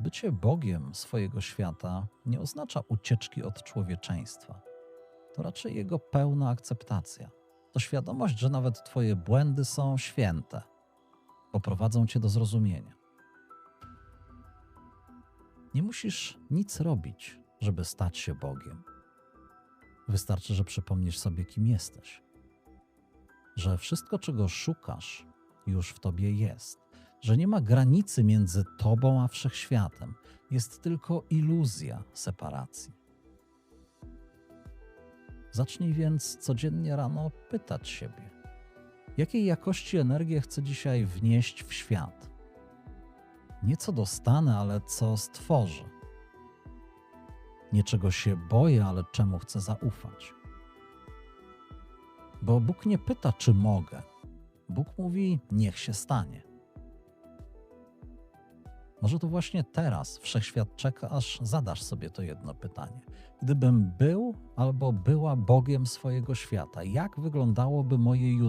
Bycie Bogiem swojego świata nie oznacza ucieczki od człowieczeństwa. To raczej jego pełna akceptacja. To świadomość, że nawet Twoje błędy są święte, bo prowadzą Cię do zrozumienia. Nie musisz nic robić, żeby stać się Bogiem. Wystarczy, że przypomnisz sobie, kim jesteś. Że wszystko, czego szukasz, już w tobie jest. Że nie ma granicy między tobą a wszechświatem. Jest tylko iluzja separacji. Zacznij więc codziennie rano pytać siebie, jakiej jakości energię chcę dzisiaj wnieść w świat. Nie co dostanę, ale co stworzę. Nie czego się boję, ale czemu chcę zaufać. Bo Bóg nie pyta, czy mogę. Bóg mówi, niech się stanie. Może to właśnie teraz wszechświat czeka, aż zadasz sobie to jedno pytanie. Gdybym był albo była Bogiem swojego świata, jak wyglądałoby moje jutro?